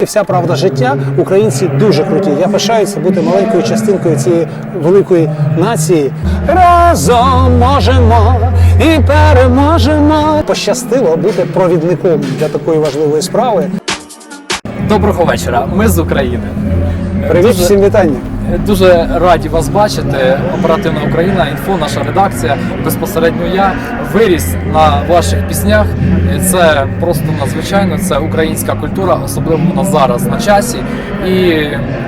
І Вся правда життя. Українці дуже круті. Я пишаюся бути маленькою частинкою цієї великої нації. Разом можемо і переможемо. Пощастило бути провідником для такої важливої справи. Доброго вечора. Ми з України. Привіт, всім вітання. Дуже раді вас бачити. Оперативна Україна, інфо, наша редакція. Безпосередньо я виріс на ваших піснях. Це просто надзвичайно. Це українська культура, особливо вона зараз на часі. І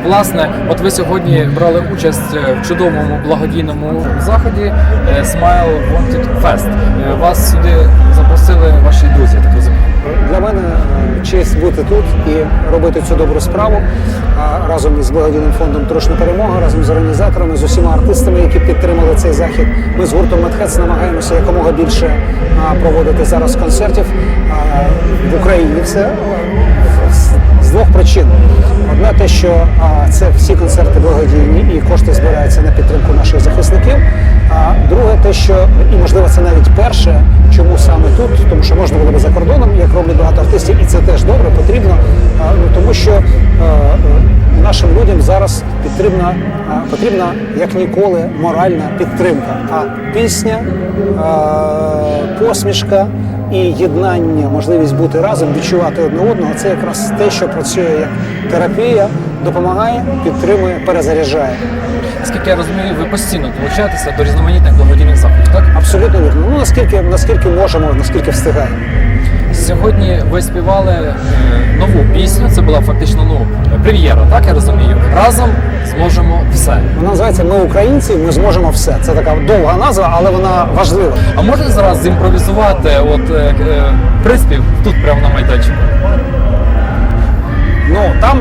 власне, от ви сьогодні брали участь в чудовому благодійному заході е, Smile Wanted Fest. Е, Вас сюди бути тут і робити цю добру справу разом із благодійним фондом Трошна перемога, разом з організаторами, з усіма артистами, які підтримали цей захід. Ми з гуртом Медхец намагаємося якомога більше проводити зараз концертів в Україні. Все з- двох причин. Одне те, що це всі концерти благодійні і кошти збираються на підтримку наших захисників. А друге, те, що і можливо це навіть перше, чому саме тут, тому що можна було би за кордоном, як роблять багато артистів, і це теж добре, потрібно. Ну тому що е, е, нашим людям зараз потрібна, потрібна як ніколи моральна підтримка. А пісня, е, посмішка і єднання, можливість бути разом, відчувати одне одного це якраз те, що працює як терапія, допомагає, підтримує, перезаряджає. Наскільки я розумію, ви постійно долучаєтеся до різноманітних благодійних заходів, так? Абсолютно вірно. Ну наскільки наскільки можемо, наскільки встигаємо. Сьогодні ви співали е, нову пісню. Це була фактично ну прем'єра, так я розумію. Разом зможемо все. Вона називається Ми українці, ми зможемо все. Це така довга назва, але вона важлива. А можна зараз зімпровізувати от е, е, приспів тут прямо на майданчику?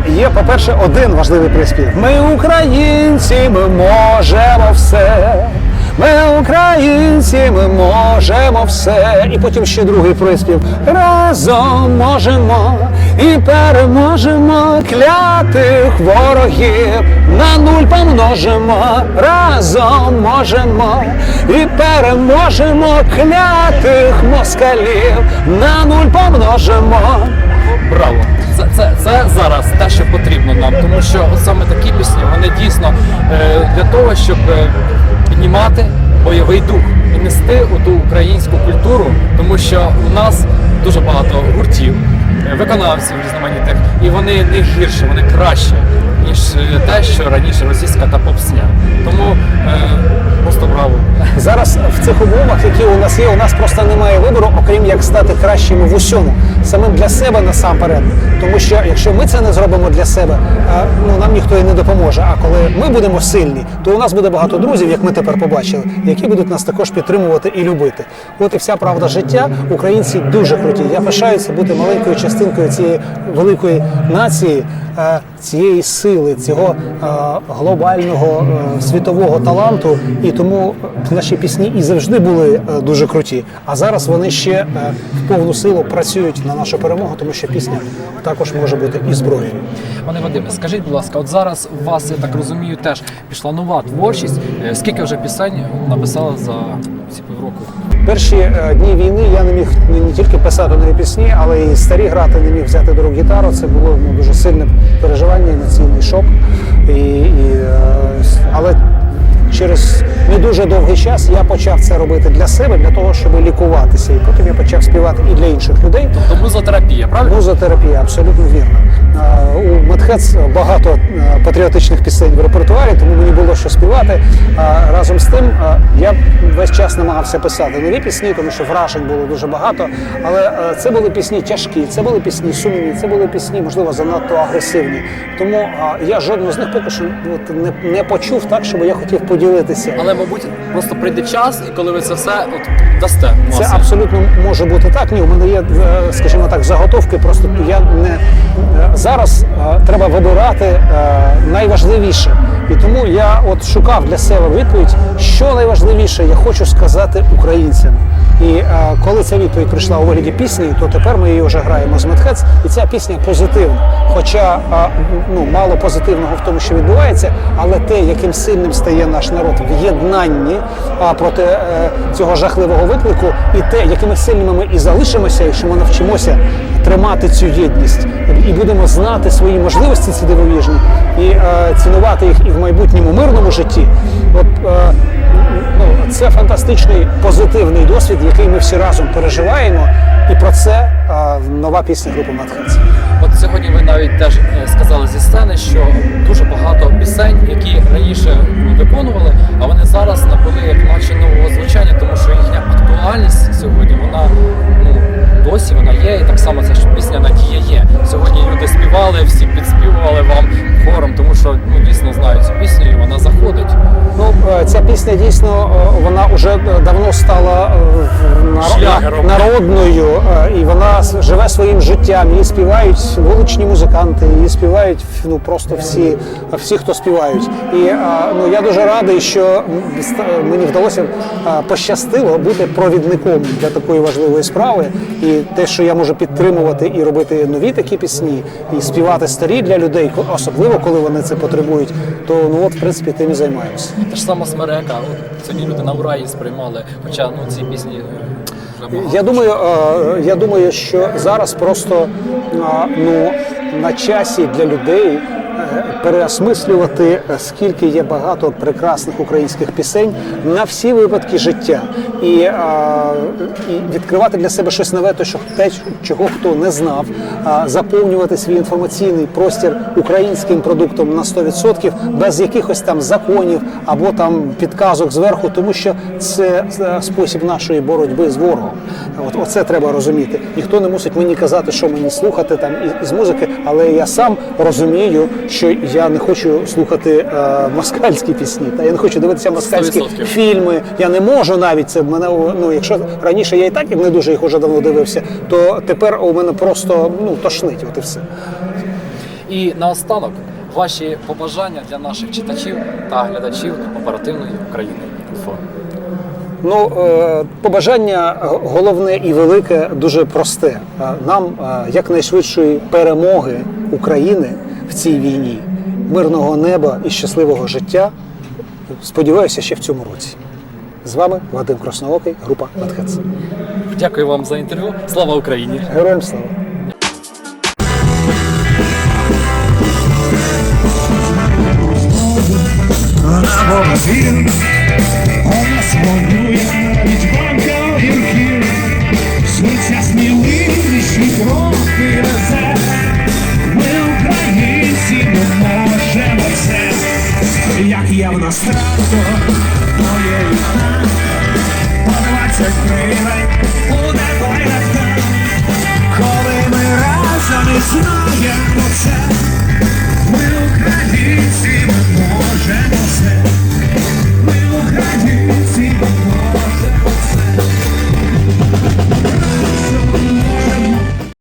Там є, по-перше, один важливий приспів. Ми українці, ми можемо все. Ми українці, ми можемо все. І потім ще другий приспів. Разом можемо і переможемо клятих ворогів. На нуль помножимо, разом можемо і переможемо клятих москалів. На нуль помножимо. Браво! Того, щоб е, піднімати бойовий дух і нести ту українську культуру, тому що у нас дуже багато гуртів, е, виконавців різноманітних, і вони не гірше, вони краще, ніж е, те, що раніше російська та попсня. Тому е, просто браво. Зараз в цих умовах, які у нас є, у нас просто немає вибору, окрім як стати кращими в усьому, самим для себе насамперед. Тому що якщо ми це не зробимо для себе, а, ну нам ніхто і не допоможе. А коли ми будемо сильні, то у нас буде багато друзів, як ми тепер побачили, які будуть нас також підтримувати і любити. От і вся правда життя. Українці дуже круті. Я пишаюся бути маленькою частинкою цієї великої нації, е, цієї сили, цього е, глобального е, світового таланту. І тому наші пісні і завжди були е, дуже круті. А зараз вони ще в повну силу працюють на нашу перемогу, тому що пісня також може бути і зброєю. Пане Вадиме, скажіть, будь ласка, от зараз у вас, я так розумію, теж пішла нова творчість. Скільки вже пісень написали за ці півроку? Перші е, дні війни я не міг не, тільки писати нові пісні, але і старі грати не міг взяти до гітару. Це було ну, дуже сильне переживання, емоційний шок. І, і, е, але через дуже довгий час я почав це робити для себе, для того, щоб лікуватися. І потім я почав співати і для інших людей. Тобто музотерапія, правильно? Музотерапія, абсолютно вірно. У Медхец багато е, патріотичних пісень в репертуарі, тому мені було що співати. Разом з тим я весь час намагався писати нові пісні, тому що вражень було дуже багато. Але е, це були пісні тяжкі, це були пісні сумні, це були пісні, можливо, занадто агресивні. Тому я жодну з них поки що не, не почув так, щоб я хотів поділитися. Але, мабуть, просто прийде час, і коли ви це все от дасте Це абсолютно може бути так. Ні, у мене є, е, скажімо так, заготовки. Просто я не е, зараз е, треба вибирати найважливіше. І тому я от шукав для себе відповідь, що найважливіше я хочу сказати українцям. І е, коли ця відповідь прийшла у вигляді пісні, то тепер ми її вже граємо з Медхец, і ця пісня позитивна. Хоча е, ну, мало позитивного в тому, що відбувається, але те, яким сильним стає наш народ в єднанні а, проти е, цього жахливого виклику, і те, якими сильними ми і залишимося, якщо ми навчимося тримати цю єдність і будемо знати свої можливості ці дивовижні і е, цінувати їх і в майбутньому мирному житті. От е, ну, це фантастичний позитивний досвід, який ми всі разом переживаємо. І про це е, нова пісня групи Матхец. От сьогодні ви навіть теж е, сказали зі сцени, що дуже багато пісень, які раніше виконували, а вони зараз набули як наче нового звучання, тому що їхня актуальність сьогодні вона ну досі вона є, і так само ця ж пісня Надія є. Сьогодні люди співали, всі підспівували вам хором, тому що ну дійсно знають цю пісню, і вона заходить. Ну, е, ця пісня дійсно е, вона вже давно стала е, Шлягером. народною, е, і вона живе своїм життям. Її співають вуличні музиканти, її співають ну просто всі, всі, хто співають. І е, ну я дуже радий, що мені вдалося пощастило бути провідником для такої важливої справи. І те, що я можу підтримувати і робити нові такі пісні, і співати старі для людей, особливо коли вони це потребують, то ну от в принципі тим і займаюся. Те ж саме смерека. От сьогодні люди на ура її сприймали, хоча ну ці пісні е. Я думаю, е, я думаю, що зараз просто е, ну, на часі для людей переосмислювати, е, скільки є багато прекрасних українських пісень на всі випадки життя, і, е, і відкривати для себе щось нове, то що те, чого хто не знав, а заповнювати свій інформаційний простір українським продуктом на 100% без якихось там законів або там підказок зверху, тому що це е, спосіб нашої боротьби з ворогом. От оце треба розуміти. Ніхто не мусить мені казати, що мені слухати там із музики, але я сам розумію, що я не хочу слухати е, москальські пісні. Та я не хочу дивитися москальські 100%. фільми. Я не можу навіть це. Мене ну, якщо раніше я і так не дуже їх уже давно дивився, то тепер у мене просто ну тошнить. От і все. І наостанок ваші побажання для наших читачів та глядачів оперативної України інфо. Ну, е, побажання головне і велике, дуже просте. Е, Нам е, якнайшвидшої перемоги України в цій війні, мирного неба і щасливого життя. Сподіваюся, ще в цьому році. З вами Вадим Красноокий, група Медхец. Дякую вам за інтерв'ю. Слава Україні! Героям слава! на Богатин, вона свобує навіть банка гірків, Серця буде плейнатка, коли ми разом і знаємо це.